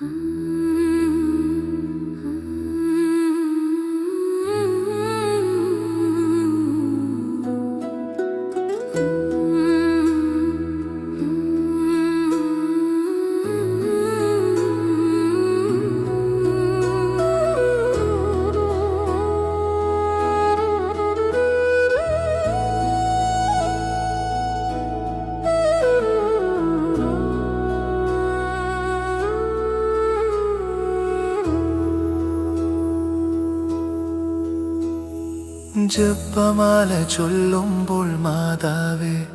Hmm. ജപമാല ചൊല്ലുമ്പോൾ മാതാവേ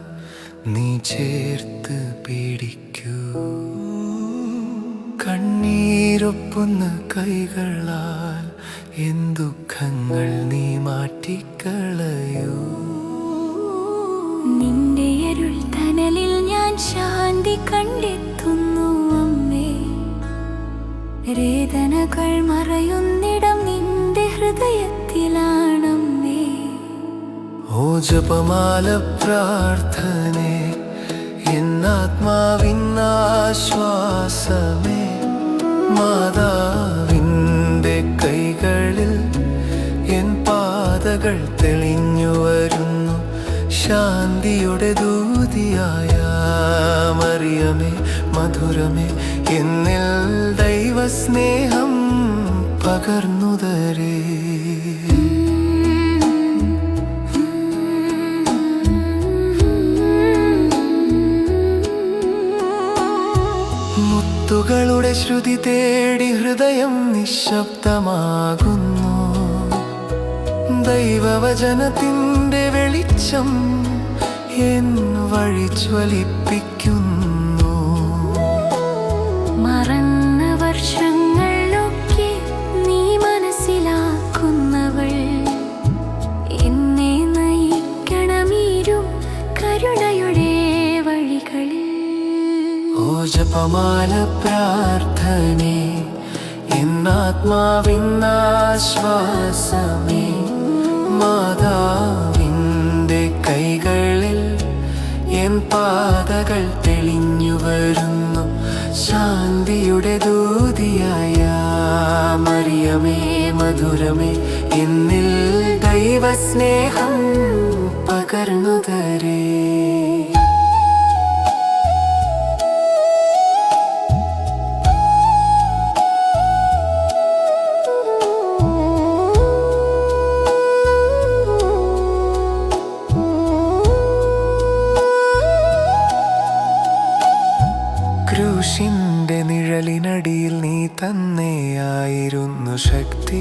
നീ ചേർത്ത് പിടിക്കൂ. കണ്ണീരൊപ്പുന്ന കൈകളാൽ എൻ ദുഃഖങ്ങൾ നീ മാറ്റിക്കളയൂ. നിന്റെ അരുൾ തനലിൽ ഞാൻ ശാന്തി കണ്ടെത്തുന്നു അമ്മേ. വേദനകൾ മറയുന്നിടം നിന്റെ ഹൃദയത്തിലാണമ്മേ ജപമാല പ്രാർത്ഥനേ എന്നാത്മാവിന്നാശ്വാസമേ മാതാവിന്റെ കൈകളിൽ എൻ പാതകൾ തെളിഞ്ഞു വരുന്നു. ശാന്തിയുടെ ദൂതിയായ മറിയമേ മധുരമേ എന്നിൽ ദൈവസ്നേഹം പകർന്നുതരേ ശ്രുതി തേടി ഹൃദയം നിശബ്ദമാകുന്നു ദൈവവചനത്തിന്റെ വെളിച്ചം എൻ വഴി ജ്വലിപ്പിക്കുന്നു മറന്ന വർഷങ്ങളൊക്കെ ജപമാല പ്രാർത്ഥനേ എന്നാത്മാവിന്നാശ്വാസമേ മാതാവിന്റെ കൈകളിൽ എൻ പാതകൾ തെളിഞ്ഞു വരുന്നു. ശാന്തിയുടെ ദൂതിയായ മറിയമേ മധുരമേ എന്നിൽ ദൈവസ്നേഹം പകർന്നു തരേ. ക്രൂശിന്റെ നിഴലിനടിയിൽ നീ തന്നെയായിരുന്നു ശക്തി.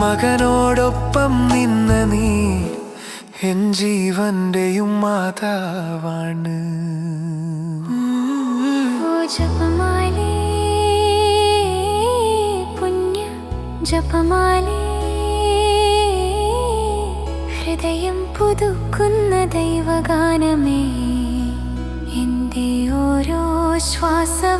മകനോടൊപ്പം നിന്ന നീ എൻ ജീവന്റെയും മാതാവാണ്. ജപമാലേ പുണ്യ ജപമാലേ ഹൃദയം പുതുക്കുന്ന ദൈവഗാനമേ 花伞